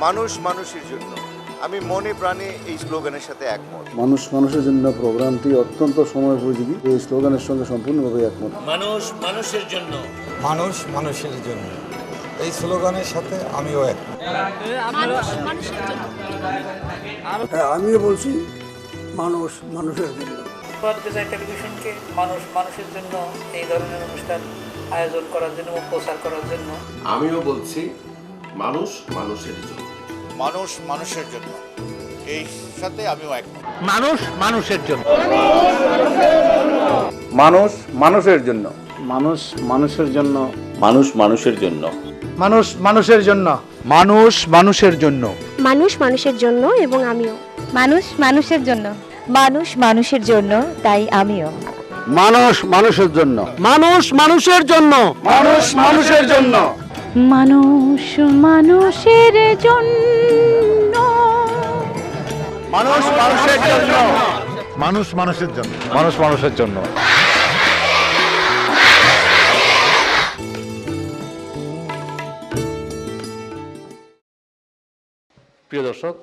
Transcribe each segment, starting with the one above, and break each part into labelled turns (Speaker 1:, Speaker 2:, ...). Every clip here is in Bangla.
Speaker 1: মানুষ মানুষের জন্য। আমি মনে প্রাণে এই স্লোগানের সাথে একমত।
Speaker 2: মানুষ মানুষের জন্য প্রোগ্রামটি অত্যন্ত সময় উপযোগী এই স্লোগানের সঙ্গে সম্পূর্ণভাবে একমত।
Speaker 3: মানুষ মানুষের জন্য।
Speaker 4: মানুষ মানুষের জন্য। এই স্লোগানের সাথে আমিও এক
Speaker 5: মানুষ মানুষের জন্য।
Speaker 6: হ্যাঁ আমিও বলছি মানুষ মানুষের জন্য।
Speaker 7: টেলিভিশনকে মানুষ মানুষের জন্য এই ধরনের অনুষ্ঠান আয়োজন করার জন্য প্রচার করার জন্য।
Speaker 8: আমিও বলছি মানুষ মানুষের জন্য।
Speaker 1: মানুষ মানুষের জন্য এই সাথে আমিও একমত
Speaker 3: মানুষ মানুষের জন্য
Speaker 2: মানুষ মানুষের জন্য মানুষ মানুষের জন্য
Speaker 9: মানুষ মানুষের জন্য
Speaker 2: মানুষ মানুষের জন্য
Speaker 3: মানুষ মানুষের জন্য
Speaker 5: মানুষ মানুষের জন্য এবং আমিও
Speaker 10: মানুষ মানুষের জন্য মানুষ মানুষের জন্য তাই আমিও
Speaker 2: মানুষ মানুষের জন্য
Speaker 3: মানুষ মানুষের জন্য
Speaker 2: মানুষ মানুষের জন্য
Speaker 10: মানুষ মানুষের জন্য।
Speaker 2: মানুষ মানুষের জন্য।
Speaker 3: মানুষ মানুষের জন্য। মানুষ মানুষের জন্য।
Speaker 11: প্রিয় দর্শক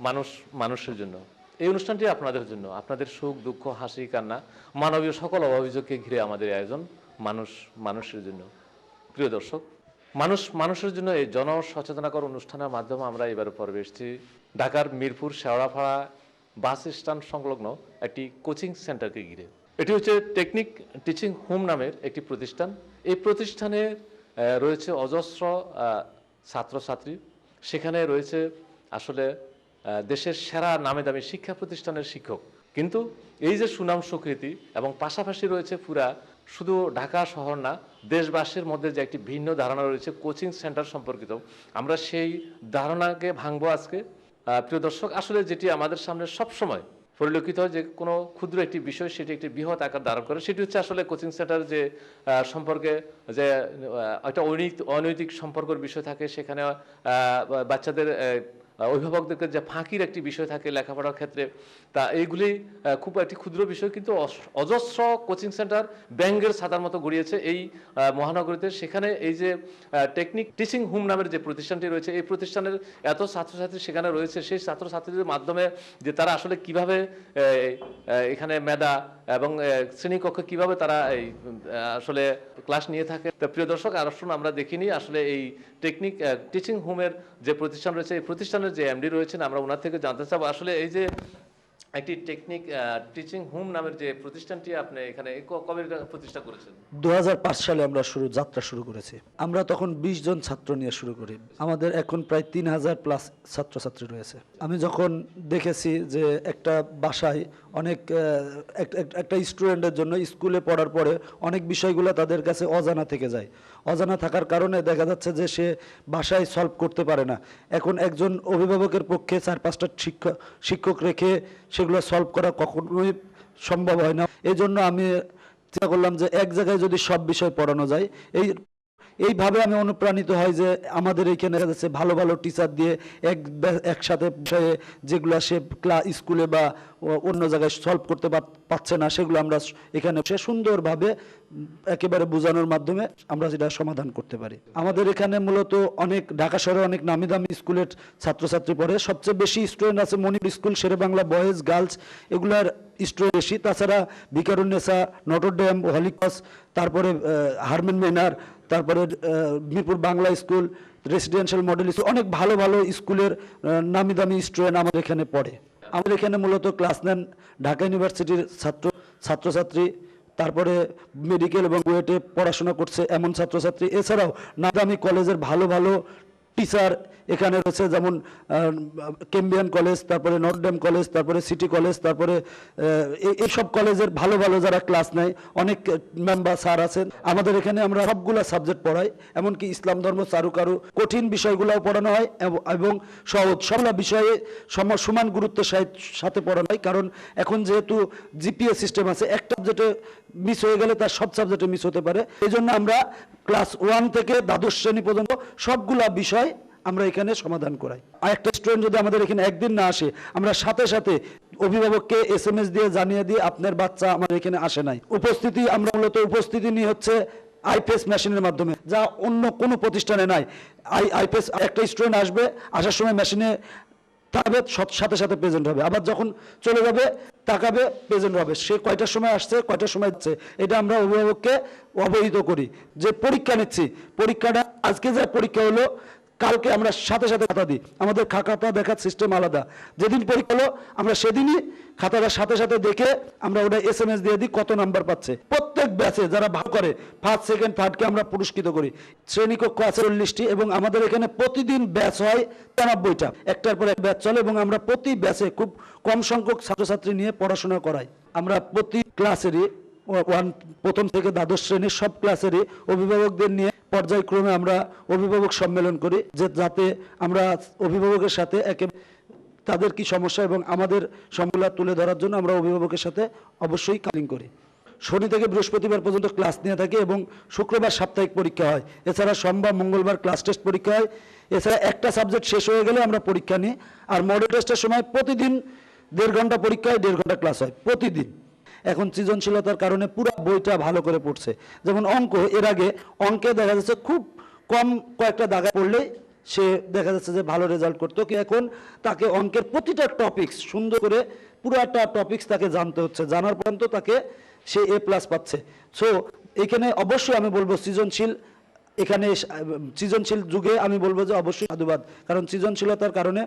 Speaker 11: মানুষ মানুষের জন্য। এই অনুষ্ঠানটি আপনাদের জন্য। আপনাদের সুখ দুঃখ হাসি কান্না মানবীয় সকল অভিযোগকে ঘিরে আমাদের আয়োজন মানুষ মানুষের জন্য। প্রিয় দর্শক মানুষ, মানুষের জন্য এই জন সচেতনকর অনুষ্ঠানের মাধ্যমে আমরা এবার পর্বে এসেছি। ঢাকার মিরপুর শেওড়াপাড়া বাস স্ট্যান্ড সংলগ্ন একটি কোচিং সেন্টারকে ঘিরে। এটি হচ্ছে টেকনিক টিচিং হোম নামের একটি প্রতিষ্ঠান। এই প্রতিষ্ঠানে রয়েছে অজস্র ছাত্রছাত্রী। সেখানে রয়েছে আসলে দেশের সেরা নামে দামি শিক্ষা প্রতিষ্ঠানের শিক্ষক। কিন্তু এই যে সুনাম স্বীকৃতি এবং পাশাপাশি রয়েছে পুরা শুধু ঢাকা শহর না, দেশবাসীর মধ্যে যে একটি ভিন্ন ধারণা রয়েছে, কোচিং সেন্টার সম্পর্কিত। আমরা সেই ধারণাকে ভাঙবো আজকে। প্রিয় দর্শক, আসলে যেটি আমাদের সামনে সব সময় পরিলক্ষিত হয় যে, কোনো ক্ষুদ্র একটি বিষয় সেটি একটি বৃহৎ আকার ধারণ করে। সেটি হচ্ছে আসলে কোচিং সেন্টার যে সম্পর্কে যে একটা অনৈতিক অনৈতিক সম্পর্কের বিষয় থাকে, সেখানে বাচ্চাদের অভিভাবকদেরকে যে ফাঁকির একটি বিষয় থাকে লেখাপড়ার ক্ষেত্রে, তা এইগুলি খুব একটি ক্ষুদ্র বিষয় কিন্তু অজস্র কোচিং সেন্টার ব্যাঙ্গের ছাতার মতো গড়িয়েছে এই মহানগরীতে। সেখানে এই যে টেকনিক টিচিং হোম নামের যে প্রতিষ্ঠানটি রয়েছে, এই প্রতিষ্ঠানের এত ছাত্রছাত্রী সেখানে রয়েছে, সেই ছাত্রছাত্রীদের মাধ্যমে যে তারা আসলে কীভাবে এখানে মেধা এবং শ্রেণীকক্ষে কীভাবে তারা এই আসলে ক্লাস নিয়ে থাকে। তো প্রিয় দর্শক, আর আমরা দেখিনি আসলে এই টেকনিক টিচিং হোমের যে প্রতিষ্ঠান রয়েছে, এই প্রতিষ্ঠানের যে এমডি রয়েছেন, আমরা ওনার থেকে জানতে চাবো। আসলে এই যে একটি টেকনিক টিচিং হোম নামের যে প্রতিষ্ঠানটি আপনি এখানে কবে প্রতিষ্ঠা করেছেন?
Speaker 6: দু সালে আমরা শুরু, যাত্রা শুরু করেছি। আমরা তখন ২০ জন ছাত্র নিয়ে শুরু করি। আমাদের এখন প্রায় তিন হাজার প্লাস ছাত্রছাত্রী রয়েছে। আমি যখন দেখেছি যে একটা বাসায় অনেক একটা স্টুডেন্টের জন্য স্কুলে পড়ার পরে অনেক বিষয়গুলো তাদের কাছে অজানা থেকে যায়। অজানা থাকার কারণে দেখা যাচ্ছে যে সে বাসায় সলভ করতে পারে না। এখন একজন অভিভাবকের পক্ষে চার, পাঁচটা শিক্ষক শিক্ষক রেখে সেগুলো সলভ করা কখনোই সম্ভব হয় না। এই জন্য আমি চিন্তা করলাম যে এক জায়গায় যদি সব বিষয় পড়ানো যায়, এই এইভাবে আমি অনুপ্রাণিত হয় যে আমাদের এইখানে দেখা যাচ্ছে ভালো ভালো টিচার দিয়ে এক একসাথে যেগুলো সে ক্লা স্কুলে বা অন্য জায়গায় সলভ করতে পার- পারছে না, সেগুলো আমরা এখানে সে সুন্দরভাবে একেবারে বোঝানোর মাধ্যমে আমরা সেটা সমাধান করতে পারি। আমাদের এখানে মূলত অনেক ঢাকা শহরে অনেক নামি দামি স্কুলের ছাত্রছাত্রী পড়ে। সবচেয়ে বেশি স্টুডেন্ট আছে Manipur school Shere Bangla boys girls এগুলার স্টুডেন্ট বেশি। তাছাড়া Viqarunnisa Notre Dame Holy Cross তারপরে হারমেন মেনার তারপরে Mirpur Bangla school residential model school, অনেক ভালো ভালো স্কুলের নামি দামি স্টুডেন্ট আমাদের এখানে পড়ে। আমাদের এখানে মূলত ক্লাস নেন ঢাকা ইউনিভার্সিটির ছাত্র, ছাত্রছাত্রী, তারপরে মেডিকেল এবং ওয়েটে পড়াশোনা করছে এমন ছাত্রছাত্রী। এছাড়াও নাদামি কলেজের ভালো ভালো টিচার এখানে রয়েছে যেমন কেম্বিয়ান কলেজ, তারপরে নটরডেম কলেজ, তারপরে সিটি কলেজ, তারপরে এইসব কলেজের ভালো ভালো যারা ক্লাস নেয়, অনেক মেম্বার, স্যার আছেন। আমাদের এখানে আমরা সবগুলা সাবজেক্ট পড়াই, এমনকি ইসলাম ধর্ম, চারু চারুকারু কঠিন বিষয়গুলোও পড়ানো হয়, এব- সহজ। সবগুলা বিষয়ে সম- সমান গুরুত্বের সাথে পড়ানো হয়, কারণ এখন যেহেতু জিপিএস সিস্টেম আছে, একটা সাবজেক্টে মিস হয়ে গেলে তার সব সাবজেক্টে মিস হতে পারে। এই জন্য আমরা ক্লাস ওয়ান থেকে দ্বাদশ শ্রেণি পর্যন্ত সবগুলা বিষয় আমরা এখানে সমাধান করাই। আর একটা স্টুডেন্ট যদি আমাদের এখানে একদিন না আসে, আমরা সাথে সাথে অভিভাবককে এস এম এস দিয়ে জানিয়ে দিয়ে আপনার বাচ্চা আমাদের এখানে আসে নাই। উপস্থিতি, আমরা মূলত উপস্থিতি নিয়ে হচ্ছে আইপিএস মেশিনের মাধ্যমে, যা অন্য কোনো প্রতিষ্ঠানে নাই। আই আইপিএস একটা স্টুডেন্ট আসবে, আসার সময় মেশিনে সৎ- সাথে সাথে প্রেজেন্ট হবে। আবার যখন চলে যাবে, তাকাবে প্রেজেন্ট হবে। সে কয়টার সময় আসছে, কয়টার সময় যাচ্ছে, এটা আমরা অভিভাবককে অবহিত করি। যে পরীক্ষা নিচ্ছি, পরীক্ষাটা, আজকে যা পরীক্ষা হলো কালকে আমরা সাথে সাথে খাতা দিই। আমাদের খাতা দেখার সিস্টেম আলাদা। যেদিন পরীক্ষা হলো, আমরা সেদিনই খাতাটা সাথে সাথে দেখে আমরা ওটা এস এম এস দিয়ে দিই, কত নাম্বার পাচ্ছে। প্রত্যেক ব্যাচে যারা ভালো করে ফার্স্ট সেকেন্ড থার্ডকে আমরা পুরস্কৃত করি। শ্রেণীকক্ষ আছে চল্লিশটি এবং আমাদের এখানে প্রতিদিন ব্যাচ হয় তিরানব্বইটা। একটার পর এক ব্যাচ চলে এবং আমরা প্রতি ব্যাচে খুব কম সংখ্যক ছাত্রছাত্রী নিয়ে পড়াশোনা করাই। আমরা প্রতি ক্লাসেরই ওয়ান প্রথম থেকে দ্বাদশ শ্রেণির সব ক্লাসেরই অভিভাবকদের নিয়ে পর্যায়ক্রমে আমরা অভিভাবক সম্মেলন করি, যে যাতে আমরা অভিভাবকের সাথে একে তাদের কি সমস্যা এবং আমাদের সমস্যা তুলে ধরার জন্য আমরা অভিভাবকের সাথে অবশ্যই কালিং করি। শনি থেকে বৃহস্পতিবার পর্যন্ত ক্লাস নিয়ে থাকি এবং শুক্রবার সাপ্তাহিক পরীক্ষা হয়। এছাড়া সোমবার, মঙ্গলবার ক্লাস টেস্ট পরীক্ষা হয়। এছাড়া একটা সাবজেক্ট শেষ হয়ে গেলে আমরা পরীক্ষা নিই। আর মডেল টেস্টের সময় প্রতিদিন দেড় ঘণ্টা পরীক্ষা হয়, দেড় ঘণ্টা ক্লাস হয় প্রতিদিন। এখন সৃজনশীলতার কারণে পুরো বইটা ভালো করে পড়ছে। যেমন অঙ্ক, এর আগে অঙ্কে দেখা যাচ্ছে খুব কম কয়েকটা দাগা পড়লে সে দেখা যাচ্ছে যে ভালো রেজাল্ট করতো। কি এখন তাকে অঙ্কের প্রতিটা টপিক্স সুন্দর করে পুরো একটা টপিক্স তাকে জানতে হচ্ছে। জানার পর্যন্ত তাকে সে এ প্লাস পাচ্ছে। সো এখানে অবশ্যই আমি বলব সৃজনশীল এখানে সৃজনশীল যুগে আমি বলব যে অবশ্যই সাধুবাদ কারণ সৃজনশীলতার কারণে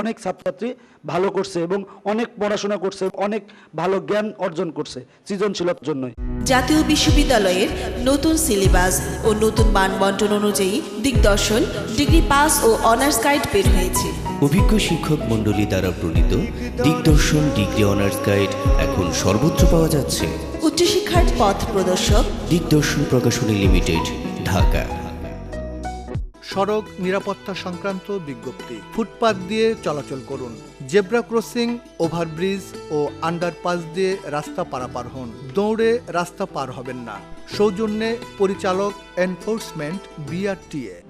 Speaker 6: অনেক ছাত্রছাত্রী ভালো করছে এবং অনেক পড়াশোনা করছে অনেক ভালো জ্ঞান অর্জন করছে সৃজনশীলতার জন্যই।
Speaker 12: জাতীয় বিশ্ববিদ্যালয়ের নতুন সিলেবাস ও নতুন মানবন্টন অনুযায়ী দিগদর্শন ডিগ্রি পাস ও অনার্স গাইড বের হয়েছে।
Speaker 13: অভিজ্ঞ শিক্ষক মণ্ডলী দ্বারা প্রণীত দিগদর্শন ডিগ্রি অনার্স গাইড এখন সর্বত্র পাওয়া যাচ্ছে।
Speaker 12: উচ্চশিক্ষার পথ প্রদর্শক
Speaker 13: দিগদর্শন প্রকাশনী লিমিটেড। ঢাকা।
Speaker 14: সড়ক নিরাপত্তা সংক্রান্ত বিজ্ঞপ্তি। ফুটপাত দিয়ে চলাচল করুন। জেব্রা ক্রসিং, ওভারব্রিজ ও আন্ডারপাস দিয়ে রাস্তা পারাপার হন। দৌড়ে রাস্তা পার হবেন না। সৌজন্যে পরিচালক এনফোর্সমেন্ট বিআরটিএ।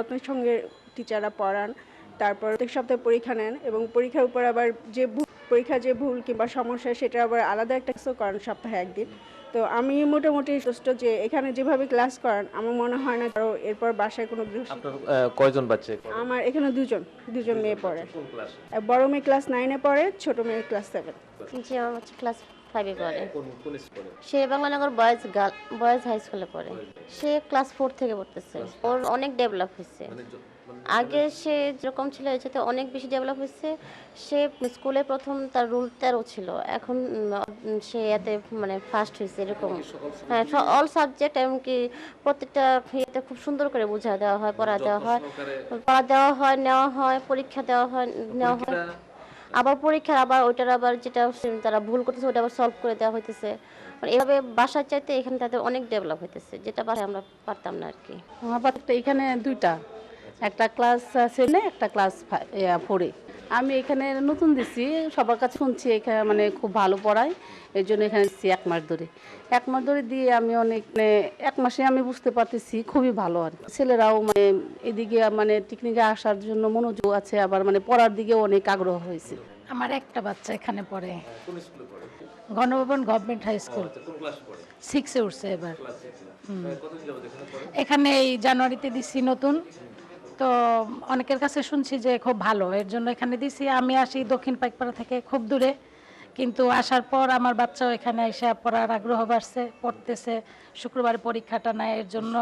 Speaker 5: যত্নের সঙ্গে টিচাররা পড়ান তারপর প্রত্যেক সপ্তাহে পরীক্ষা নেন এবং পরীক্ষার উপর আবার যে পরীক্ষা যে ভুল কিংবা সমস্যা সেটা আবার আলাদা একটা কিছু করান সপ্তাহে একদিন। তো আমি মোটামুটি সুস্থ যে এখানে যেভাবে ক্লাস করান আমার মনে হয় না কারও এরপর বাসায় কোনো
Speaker 11: কয়জন বাচ্চা
Speaker 5: আমার এখানে দুজন দুজন মেয়ে পড়ে। বড় মেয়ে ক্লাস নাইনে পড়ে ছোট মেয়ে ক্লাস সেভেন
Speaker 10: জি আমার ক্লাস ফাইভে পড়ে। সে Banglanagar boys girl boys high স্কুলে পড়ে। সে ক্লাস ফোর থেকে পড়তেছে। ওর অনেক ডেভেলপ হয়েছে। আগে সে যেরকম ছিল এর সাথে অনেক বেশি ডেভেলপ হয়েছে। সে স্কুলে প্রথম তার রুল তেরো ছিল। এখন সে এতে মানে ফার্স্ট হয়েছে এরকম। হ্যাঁ অল সাবজেক্ট এমনকি প্রত্যেকটা ইয়েতে খুব সুন্দর করে বোঝা দেওয়া হয় পড়া দেওয়া হয়। পড়া দেওয়া হয় নেওয়া হয় পরীক্ষা দেওয়া হয় নেওয়া হয়। আবার পরীক্ষার আবার ওইটার আবার যেটা তারা ভুল করতেছে ওটা আবার সলভ করে দেওয়া হইতেছে। মানে এভাবে বাসার চাইতে এখানে তাদের অনেক ডেভেলপ হইতেছে, যেটা বাসায় আমরা পারতাম না আর কি
Speaker 7: আমার এখানে দুইটা। একটা ক্লাস সেভেনে একটা ক্লাস ফোরে আমি এখানে নতুন দিছি সবার কাছে শুনছি এখানে মানে খুব ভালো পড়ায় এই জন্য এখানে দিচ্ছি এক মাস ধরে। এক মাস ধরে দিয়ে আমি অনেক মানে এক মাসে আমি বুঝতে পারতেছি খুবই ভালো আর কি। ছেলেরাও মানে এদিকে মানে টিকনিকে আসার জন্য মনোযোগ আছে আবার মানে পড়ার দিকে অনেক আগ্রহ হয়েছে।
Speaker 5: আমার একটা বাচ্চা এখানে পড়ে।
Speaker 11: কোন
Speaker 5: গণভবন গভর্নমেন্ট হাই স্কুল।
Speaker 15: সিক্সে উঠছে এবার। হুম। এখানে এই জানুয়ারিতে দিছি নতুন। তো অনেকের কাছে শুনছি যে খুব ভালো। এর জন্য এখানে দিছি। আমি আসি দক্ষিণ পাইকপাড়া থেকে খুব দূরে। কিন্তু আসার পর আমার বাচ্চাও এখানে এসে পড়ার আগ্রহ বাড়ছে পড়তেছে। শুক্রবার পরীক্ষাটা নেয় এর জন্য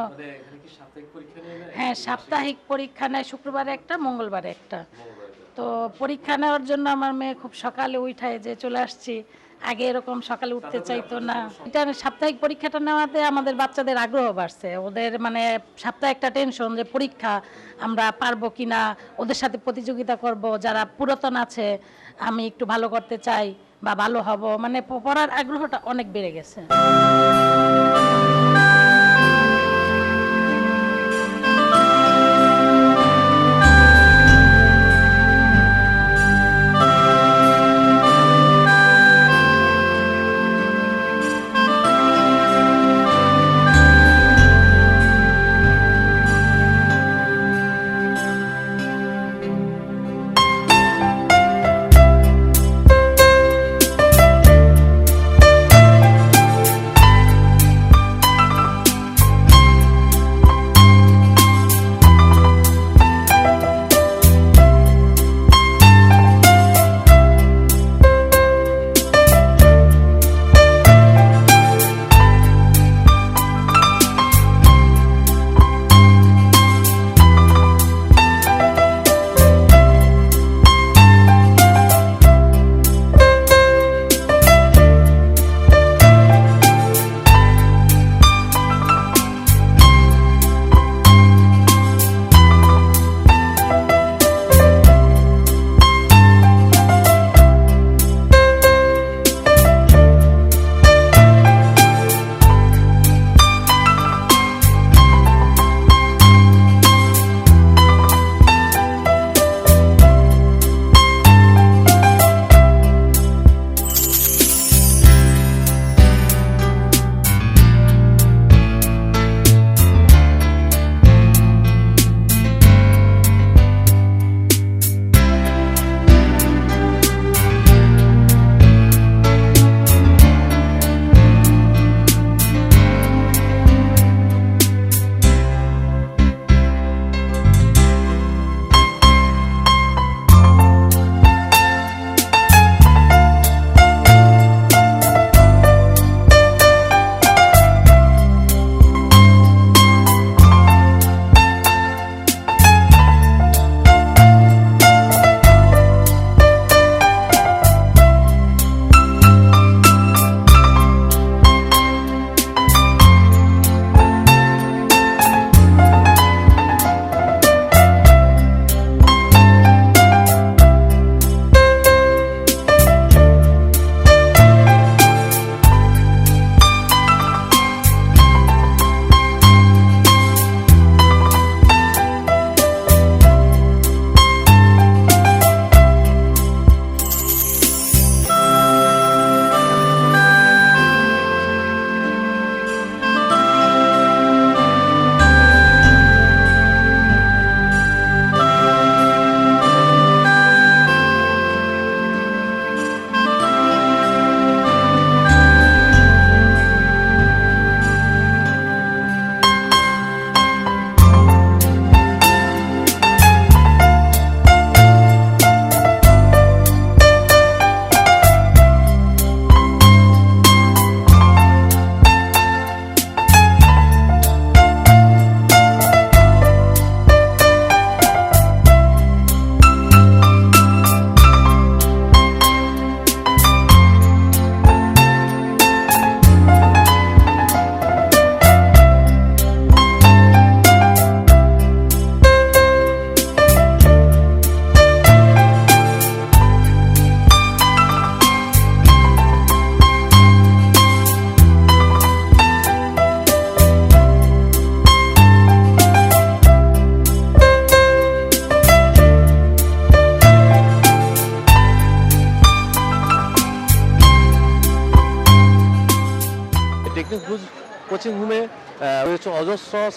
Speaker 15: হ্যাঁ সাপ্তাহিক পরীক্ষা নেয় শুক্রবারে একটা। মঙ্গলবারে একটা। তো পরীক্ষা নেওয়ার জন্য আমার মেয়ে খুব সকালে উঠায় যে চলে আসছি। আগে এরকম সকালে উঠতে চাইতো না। এটা সাপ্তাহিক পরীক্ষাটা নেওয়াতে আমাদের বাচ্চাদের আগ্রহ বাড়ছে। ওদের মানে সাপ্তাহে একটা টেনশন যে পরীক্ষা আমরা পারব কি না ওদের সাথে প্রতিযোগিতা করব যারা পুরাতন আছে আমি একটু ভালো করতে চাই বা ভালো হব মানে পড়ার আগ্রহটা অনেক বেড়ে গেছে।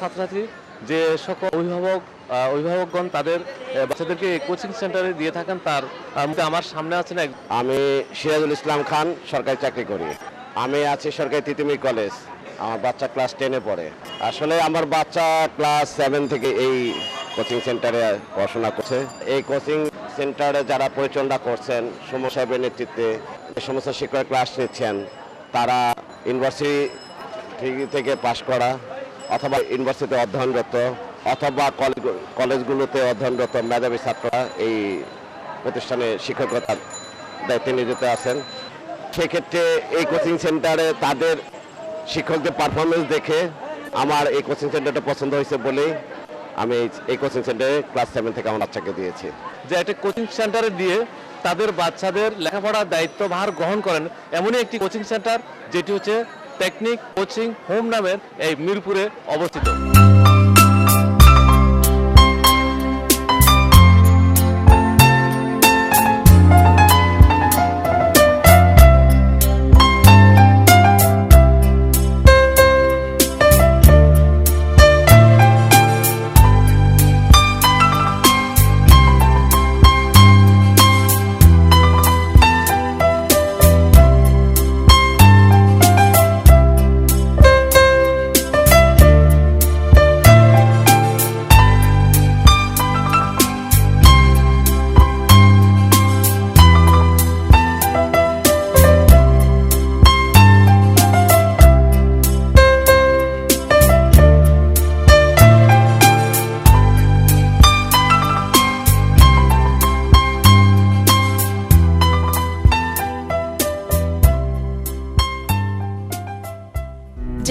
Speaker 11: ছাত্রছাত্রী যে সকল অভিভাবক অভিভাবকগণ তাদের বাচ্চাদেরকে কোচিং সেন্টারে দিয়ে থাকেন, তার আমার সামনে আছেন এক
Speaker 9: আমি সিরাজুল ইসলাম খান, সরকারি চাকরি করি।
Speaker 16: আমি আছি সরকারি তিতুমি কলেজ আমার বাচ্চা ক্লাস টেনে পড়ে। আসলে আমার বাচ্চা ক্লাস সেভেন থেকে এই কোচিং সেন্টারে পড়াশোনা করছে। এই কোচিং সেন্টারে যারা পরিচালনা করছেন, সুমন সাহেবের নেতৃত্বে যে সমস্ত শিক্ষক ক্লাস নিচ্ছেন, তারা ইউনিভার্সিটি থেকে পাশ করা। অথবা ইউনিভার্সিটিতে অধ্যয়নরত অথবা কলেজ- কলেজগুলোতে অধ্যয়নরত মেধাবী ছাত্ররা এই প্রতিষ্ঠানে শিক্ষকতার দায়িত্বে নিয়োজিত আছেন। সেক্ষেত্রে এই কোচিং সেন্টারে তাদের শিক্ষকদের পারফরমেন্স দেখে আমার এই কোচিং সেন্টারটা পছন্দ হয়েছে বলেই আমি এই- কোচিং সেন্টারে ক্লাস সেভেন থেকে আমার বাচ্চাকে দিয়েছি।
Speaker 11: যে একটা কোচিং সেন্টারে দিয়ে তাদের বাচ্চাদের লেখাপড়ার দায়িত্বভার গ্রহণ করেন, এমনই একটি কোচিং সেন্টার যেটি হচ্ছে টেকনিক কোচিং হোম নামের এই মিরপুরে অবস্থিত।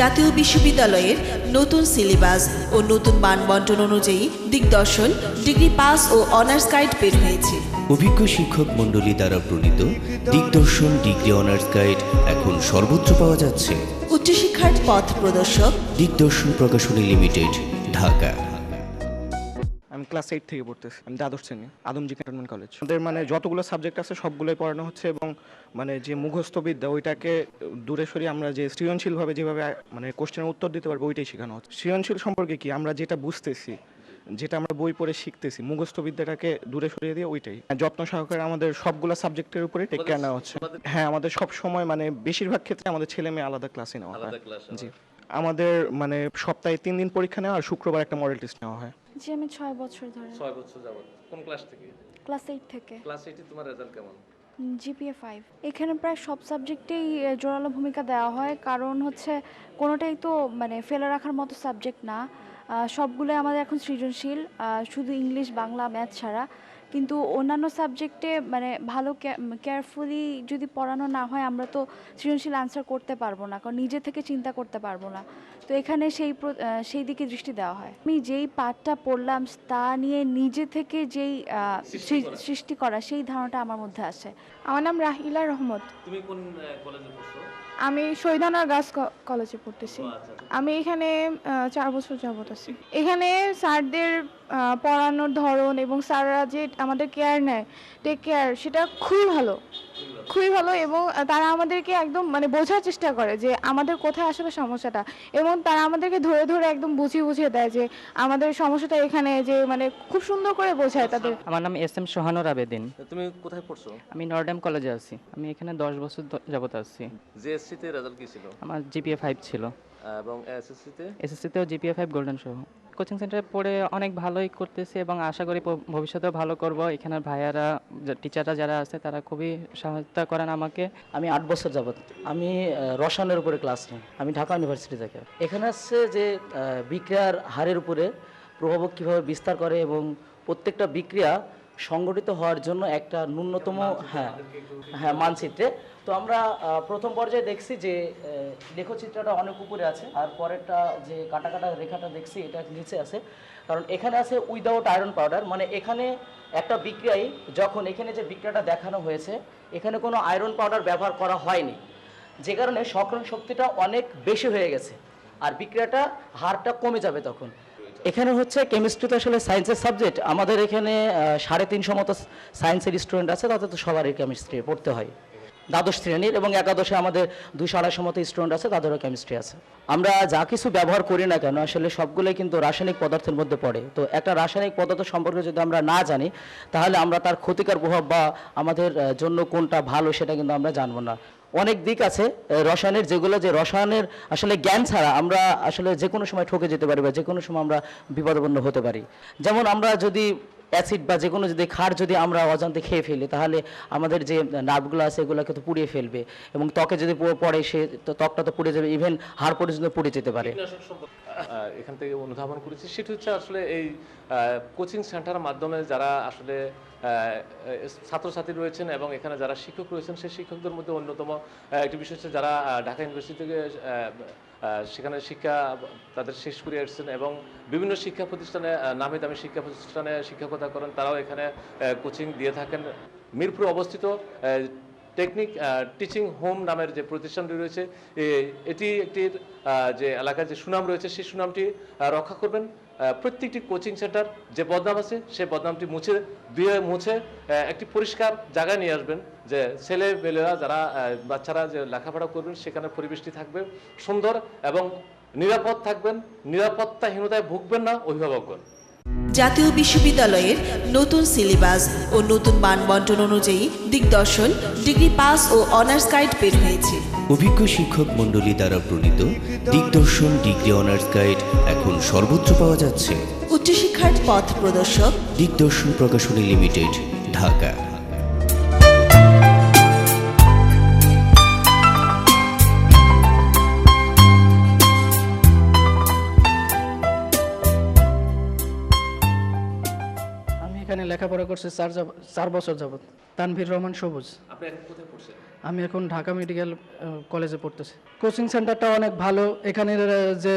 Speaker 12: জাতীয় বিশ্ববিদ্যালয়ের নতুন সিলেবাস ও নতুন মানবন্টন অনুযায়ী দিগদর্শন ডিগ্রি পাস ও অনার্স গাইড বের হয়েছে।
Speaker 13: অভিজ্ঞ শিক্ষক মণ্ডলী দ্বারা প্রণীত দিগদর্শন ডিগ্রি অনার্স গাইড এখন সর্বত্র পাওয়া যাচ্ছে।
Speaker 12: উচ্চশিক্ষার পথ প্রদর্শক
Speaker 13: দিগদর্শন প্রকাশনী লিমিটেড ঢাকা।
Speaker 17: ক্লাস এইট থেকে পড়তেছি আমি দ্বাদশ শ্রেণি আদমজি ক্যান্টনমেন্ট কলেজ। আমাদের মানে যতগুলো সাবজেক্ট আছে সবগুলোই পড়ানো হচ্ছে এবং মানে যে মুখস্থ বিদ্যা ওইটাকে দূরে সরিয়ে আমরা যে সৃজনশীলভাবে যেভাবে মানে কোশ্চেনের উত্তর দিতে পারব ওইটাই শেখানো হচ্ছে। সৃজনশীল সম্পর্কে কি? আমরা যেটা বুঝতেছি যেটা আমরা বই পড়ে শিখতেছি মুখস্থ বিদ্যাটাকে দূরে সরিয়ে দিয়ে ওইটাই। যত্ন সহকারে আমাদের সবগুলো সাবজেক্টের উপরে টেক কেয়ার নেওয়া হচ্ছে। হ্যাঁ আমাদের সব সময় মানে বেশিরভাগ ক্ষেত্রে আমাদের ছেলে মেয়ে আলাদা ক্লাসে নেওয়া হয়। জি। আমাদের মানে সপ্তাহে তিন দিন পরীক্ষা নেওয়া আর শুক্রবার একটা মডেল টেস্ট নেওয়া হয়।
Speaker 18: জি আমি ছয় বছর ধরে।
Speaker 11: ছয় বছর যাবত কোন ক্লাস থেকে?
Speaker 18: ক্লাস এইট থেকে।
Speaker 11: ক্লাস এইটে তোমার রেজাল্ট কেমন?
Speaker 18: জিপিএ ফাইভ এখানে প্রায় সব সাবজেক্টেই জোরালো ভূমিকা দেওয়া হয়। কারণ হচ্ছে কোনোটাই তো মানে ফেলে রাখার মতো সাবজেক্ট না। সবগুলোই আমাদের এখন সৃজনশীল। শুধু ইংলিশ বাংলা ম্যাথ ছাড়া। কিন্তু অন্যান্য সাবজেক্টে মানে ভালো কেয়ারফুলি যদি পড়ানো না হয়, আমরা তো সৃজনশীল আনসার করতে পারব না, কারণ নিজে থেকে চিন্তা করতে পারব না। তো এখানে সেই সেই দিকে দৃষ্টি দেওয়া হয়। আমি যেই পাঠটা পড়লাম তা নিয়ে নিজে থেকে যেই সৃষ্টি করা। সেই ধারণাটা আমার মধ্যে আসে।
Speaker 19: আমার নাম রাহিলা রহমত।
Speaker 11: তুমি কোন কলেজে পড়ছো?
Speaker 19: আমি শহীদানার ক- কলেজে পড়তেছি। আমি এখানে চার বছর যাবত আছি। এখানে স্যারদের পড়ানোর ধরন এবং স্যাররা যে আমাদের কেয়ার নেয় টেক কেয়ার সেটা খুবই ভালো। খুবই ভালো এবং তারা আমাদেরকে একদম মানে বোঝার চেষ্টা করে যে আমাদের কোথায় আসলে সমস্যাটা। এবং তারা আমাদেরকে ধরে ধরে একদম বুঝিয়ে বুঝিয়ে দেয় যে আমাদের সমস্যাটা এখানে যে মানে খুব সুন্দর করে বোঝায় তাদের।
Speaker 20: আমার নাম এস এম সোহানুর আবেদিন।
Speaker 11: তুমি কোথায় পড়ছো?
Speaker 20: আমি নর্ডাম কলেজে আছি। আমি এখানে দশ বছর যাবত আছি।
Speaker 11: জেএসসি তে রেজাল্ট কি ছিল?
Speaker 20: আমার জিপিএ ফাইভ ছিল।
Speaker 11: এবং এসএসসি তে?
Speaker 20: এসএসসিতেও জিপিএ ফাইভ গোল্ডেন সহ কোচিং সেন্টারে পড়ে অনেক ভালোই করতেছি এবং আশা করি ভবিষ্যতেও ভালো করব। এখানের ভাইয়ারা টিচাররা যারা আছে, তারা খুবই সহায়তা করেন আমাকে।
Speaker 21: আমি আট বছর যাবত আমি রসায়নের উপরে ক্লাস নিই। আমি ঢাকা ইউনিভার্সিটি থেকে। এখানে আসছে যে বিক্রিয়ার হারের উপরে প্রভাবক কীভাবে বিস্তার করে এবং প্রত্যেকটা বিক্রিয়া সংগঠিত হওয়ার জন্য একটা ন্যূনতম হ্যাঁ হ্যাঁ মানচিত্রে। তো আমরা প্রথম পর্যায়ে দেখছি যে লেখচিত্রটা অনেক উপরে আছে আর পরেরটা যে কাটা কাটা রেখাটা দেখছি এটা নিচে আছে। কারণ এখানে আছে উইদাউট আয়রন পাউডার মানে এখানে একটা বিক্রিয়াই যখন এখানে যে বিক্রিয়াটা দেখানো হয়েছে এখানে কোনো আয়রন পাউডার ব্যবহার করা হয়নি। যে কারণে সকরণ শক্তিটা অনেক বেশি হয়ে গেছে আর বিক্রিয়াটা হারটা কমে যাবে তখন। এখানে হচ্ছে কেমিস্ট্রিতে আসলে সায়েন্সের সাবজেক্ট আমাদের এখানে সাড়ে তিনশো মতো সায়েন্সের স্টুডেন্ট আছে, তাতে তো সবারই কেমিস্ট্রি পড়তে হয়। দ্বাদশ শ্রেণির এবং একাদশে আমাদের দুইশো, আড়াইশো মতো স্টুডেন্ট আছে, তাদেরও কেমিস্ট্রি আছে। আমরা যা কিছু ব্যবহার করি না কেন, আসলে সবগুলোই কিন্তু রাসায়নিক পদার্থের মধ্যে পড়ে। তো একটা রাসায়নিক পদার্থ সম্পর্কে যদি আমরা না জানি, তাহলে আমরা তার ক্ষতিকর প্রভাব বা আমাদের জন্য কোনটা ভালো সেটা কিন্তু আমরা জানব না। অনেক দিক আছে রসায়নের যেগুলো যে রসায়নের আসলে জ্ঞান ছাড়া আমরা আসলে যে কোনো সময় ঠকে যেতে পারি বা যে কোনো সময় আমরা বিপদাপন্ন হতে পারি। যেমন আমরা যদি অ্যাসিড বা যে কোনো যদি খার যদি আমরা অজান্তে খেয়ে ফেলি, তাহলে আমাদের যে নার্ভগুলো আছে এগুলোকে তো পুড়িয়ে ফেলবে এবং ত্বকে যদি পড়ে সে ত্বকটা তো পুড়ে যাবে ইভেন হাড় পর্যন্ত পুড়ে যেতে পারে।
Speaker 11: এখান থেকে অনুধাবন করেছি। সেটা হচ্ছে আসলে এই কোচিং সেন্টারের মাধ্যমে যারা আসলে ছাত্রছাত্রী রয়েছেন এবং এখানে যারা শিক্ষক রয়েছেন, সেই শিক্ষকদের মধ্যে অন্যতম একটি বিষয় হচ্ছে যারা ঢাকা ইউনিভার্সিটি থেকে সেখানে শিক্ষা, তাদের শেষ করে আসছেন এবং বিভিন্ন শিক্ষা প্রতিষ্ঠানে নামি দামি শিক্ষা প্রতিষ্ঠানে শিক্ষকতা করেন। তারাও এখানে কোচিং দিয়ে থাকেন। মিরপুরে অবস্থিত টেকনিক টিচিং হোম নামের যে প্রতিষ্ঠানটি রয়েছে এটি একটি যে এলাকার যে সুনাম রয়েছে, সেই সুনামটি রক্ষা করবেন। প্রত্যেকটি কোচিং সেন্টার যে বদনাম আছে সেই বদনামটি মুছে দিয়ে মুছে একটি পরিষ্কার জায়গায় নিয়ে আসবেন। যে ছেলে মেয়েরা যারা বাচ্চারা যে লেখাপড়া করবেন সেখানে পরিবেশটি থাকবে সুন্দর এবং নিরাপদ থাকবেন। নিরাপত্তাহীনতায় ভুগবেন না অভিভাবকগণ।
Speaker 12: জাতীয় বিশ্ববিদ্যালয়ের নতুন সিলেবাস ও নতুন মানবন্টন অনুযায়ী দিগদর্শন ডিগ্রি পাস ও অনার্স গাইড বের হয়েছে।
Speaker 13: অভিজ্ঞ শিক্ষক মণ্ডলী দ্বারা প্রণীত দিগদর্শন ডিগ্রি অনার্স গাইড এখন সর্বত্র পাওয়া যাচ্ছে।
Speaker 12: উচ্চশিক্ষার পথ প্রদর্শক
Speaker 13: দিগদর্শন প্রকাশনী লিমিটেড ঢাকা।
Speaker 6: করছি চার চার বছর যাবৎ। তানভীর রহমান সবুজ। আমি এখন ঢাকা মেডিকেল কলেজে পড়তেছি। কোচিং সেন্টারটা অনেক ভালো। এখানের যে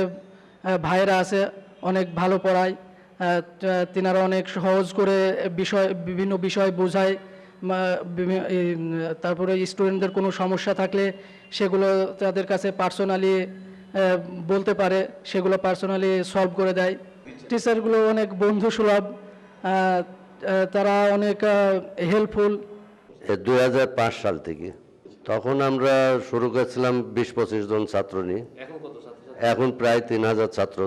Speaker 6: ভাইয়েরা আছে অনেক ভালো পড়ায়। তিনারা অনেক সহজ করে বিষয় বিভিন্ন বিষয় বোঝায়। তারপরে স্টুডেন্টদের কোনো সমস্যা থাকলে সেগুলো তাদের কাছে পার্সোনালি বলতে পারে। সেগুলো পার্সোনালি সলভ করে দেয়। টিচারগুলো অনেক বন্ধু সুলভ আহ, আহ, তারা অনেক হেল্পফুল
Speaker 22: দু হাজার পাঁচ সাল থেকে। তখন আমরা শুরু করেছিলাম বিশ পঁচিশ জন ছাত্র নিয়ে।
Speaker 11: এখন কত ছাত্র
Speaker 22: এখন প্রায় তিন হাজার ছাত্র।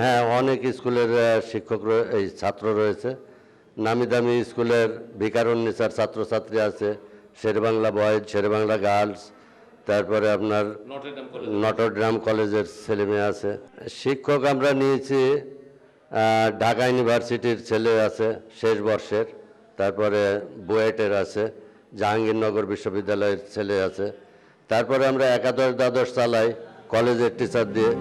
Speaker 22: হ্যাঁ অনেক স্কুলের শিক্ষক এই ছাত্র রয়েছে। নামি দামি স্কুলের ভিকারুন্নিসার ছাত্রছাত্রী আছে। শেরবাংলা বয়েজ শেরবাংলা গার্লস তারপরে আপনার
Speaker 11: নটরডেম।
Speaker 22: নটরড্রাম কলেজের ছেলেমেয়ে আছে। শিক্ষক আমরা নিয়েছি ঢাকা ইউনিভার্সিটির ছেলে আছে, শেষ বর্ষের। তারপরে বুয়েটের আছে, জাহাঙ্গীরনগর বিশ্ববিদ্যালয়ের ছেলে আছে। তারপরে আমরা একাদশ দ্বাদশ চালাই কলেজের টিচার দিয়ে।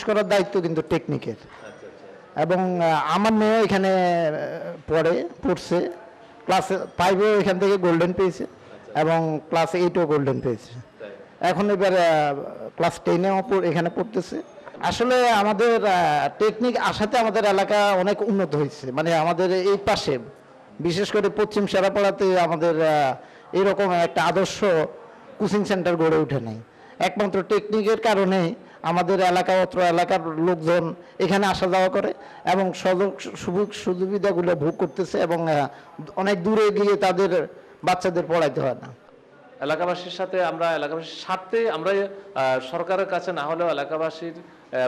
Speaker 3: মানুষ করার দায়িত্ব কিন্তু টেকনিকের
Speaker 23: এবং আমার মেয়ে এখানে পড়ে, পড়ছে। ক্লাস ফাইভেও এখান থেকে গোল্ডেন পেয়েছে এবং ক্লাস এইটও গোল্ডেন পেয়েছে। এখন এবার ক্লাস টেনেও এখানে পড়তেছে। আসলে আমাদের টেকনিক আসাতে আমাদের এলাকা অনেক উন্নত হয়েছে। মানে আমাদের এই পাশে, বিশেষ করে পশ্চিম সেরাপাড়াতে আমাদের এরকম একটা আদর্শ কোচিং সেন্টার গড়ে ওঠে নাই। একমাত্র টেকনিকের কারণে আমাদের এলাকা অত্র এলাকার লোকজন এখানে আসা যাওয়া করে এবং সুযোগ সুযোগ, সুবিধাগুলো ভোগ করতেছে এবং অনেক দূরে গিয়ে তাদের বাচ্চাদের পড়াইতে হয় না।
Speaker 11: এলাকাবাসীর সাথে আমরা, এলাকাবাসীর স্বার্থে আমরা সরকারের কাছে না হলেও এলাকাবাসীর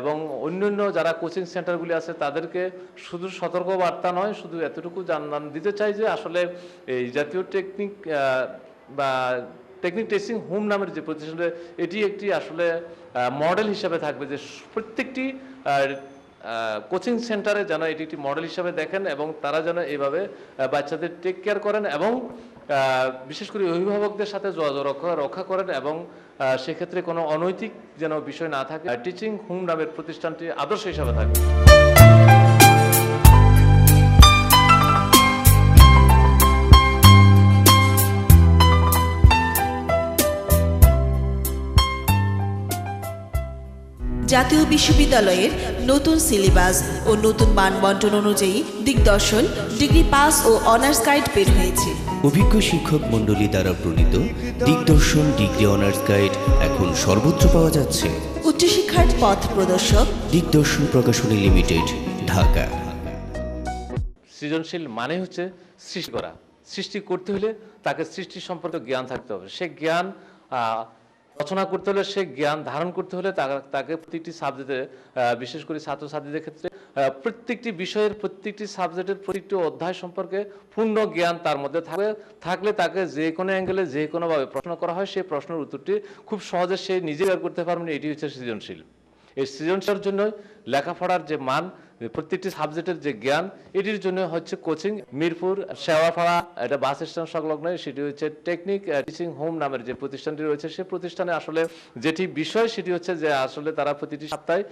Speaker 11: এবং অন্যান্য যারা কোচিং সেন্টারগুলি আছে তাদেরকে শুধু সতর্ক বার্তা নয়, শুধু এতটুকু জানান দিতে চাই যে আসলে এই জাতীয় টেকনিক বা টেকনিক টেস্টিং হোম নামের যে প্রতিষ্ঠানটা, এটি একটি আসলে মডেল হিসাবে থাকবে যে প্রত্যেকটি কোচিং সেন্টারে যেন এটি একটি মডেল হিসাবে দেখেন এবং তারা যেন এইভাবে বাচ্চাদের টেক কেয়ার করেন এবং বিশেষ করে অভিভাবকদের সাথে যোগাযোগ রক্ষা রক্ষা করেন এবং সেক্ষেত্রে কোনো অনৈতিক যেন বিষয় না থাকে টিচিং হোম নামের প্রতিষ্ঠানটি আদর্শ হিসাবে থাকবে।
Speaker 12: জাতীয় বিশ্ববিদ্যালয়ের নতুন সিলেবাস ও নতুন মানবন্টন অনুযায়ী দিগদর্শন ডিগ্রি পাস ও অনার্স গাইড বের হয়েছে।
Speaker 13: অভিজ্ঞ শিক্ষক মণ্ডলী দ্বারা প্রণীত দিগদর্শন ডিগ্রি অনার্স গাইড এখন সর্বত্র পাওয়া যাচ্ছে।
Speaker 12: উচ্চশিক্ষার পথ প্রদর্শক
Speaker 13: দিগদর্শন প্রকাশনী লিমিটেড ঢাকা।
Speaker 11: সৃজনশীল মানে হচ্ছে সৃষ্টি করা। সৃষ্টি করতে হলে তাকে সৃষ্টি সম্পর্কে জ্ঞান থাকতে হবে। সে জ্ঞান আহ, রচনা করতে হলে, সে জ্ঞান ধারণ করতে হলে তাকে প্রত্যেকটি সাবজেক্টে বিশেষ করে ছাত্রছাত্রীদের ক্ষেত্রে প্রত্যেকটি বিষয়ের প্রত্যেকটি সাবজেক্টের প্রত্যেকটি অধ্যায় সম্পর্কে পূর্ণ জ্ঞান তার মধ্যে থাকবে। থাকলে তাকে যে কোনো অ্যাঙ্গেলে যে কোনোভাবে প্রশ্ন করা হয় সেই প্রশ্নের উত্তরটি খুব সহজে সে নিজে বের করতে পারবে এটি হচ্ছে সৃজনশীল। এই সৃজনশীলের জন্য লেখাপড়ার যে মান প্রত্যেকটি সাবজেক্টের যে জ্ঞান, এটির জন্য হচ্ছে কোচিং মিরপুর শেওয়াপাড়া এটা বাস স্ট্যান্ড সংলগ্ন, সেটি হচ্ছে টেকনিক টিচিং হোম নামের যে প্রতিষ্ঠানটি রয়েছে সেই প্রতিষ্ঠানে আসলে যেটি বিষয়, সেটি হচ্ছে যে আসলে তারা প্রতিটি সপ্তাহে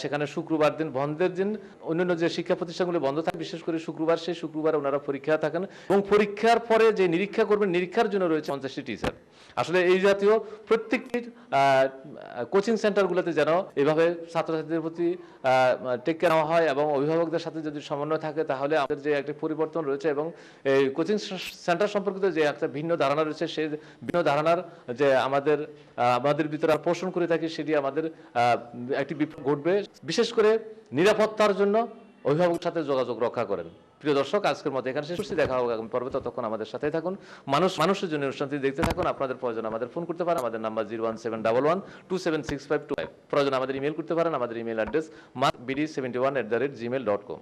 Speaker 11: সেখানে শুক্রবার দিন, বন্ধের দিন, অন্যান্য যে শিক্ষা প্রতিষ্ঠানগুলি বন্ধ থাকে, বিশেষ করে শুক্রবার, সেই শুক্রবার ওনারা পরীক্ষা থাকেন এবং পরীক্ষার পরে যে নিরীক্ষা করবেন, নিরীক্ষার জন্য রয়েছে পঞ্চাশটি টিচার আসলে এই জাতীয় প্রত্যেকটি কোচিং সেন্টারগুলোতে যেন এভাবে ছাত্রছাত্রীদের প্রতি টেক নেওয়া হয় এবং অভিভাবকদের সাথে যদি সমন্বয় থাকে, তাহলে আমাদের যে একটা পরিবর্তন রয়েছে এবং কোচিং সেন্টার সম্পর্কিত যে একটা ভিন্ন ধারণা রয়েছে সেই ভিন্ন ধারণার যে আমাদের আমাদের ভিতরে পোষণ করে থাকি, সেটি আমাদের একটি বিপদ ঘটবে। বিশেষ করে নিরাপত্তার জন্য অভিভাবকের সাথে যোগাযোগ রক্ষা করেন। প্রিয় দর্শক, আজকের মতো এখানে শেষ করছি। দেখা হবে আগামী পর্বে। ততক্ষণ আমাদের সাথে থাকুন। মানুষ, মানুষের জন্য অনুষ্ঠানটি দেখতে থাকুন। আপনাদের প্রয়োজন আমাদের ফোন করতে পারেন। আমাদের number zero one seven double one two seven six five two five প্রয়োজন আমাদের ইমেল করতে পারেন। আমাদের email address mark BD seventy one at the rate Gmail dot com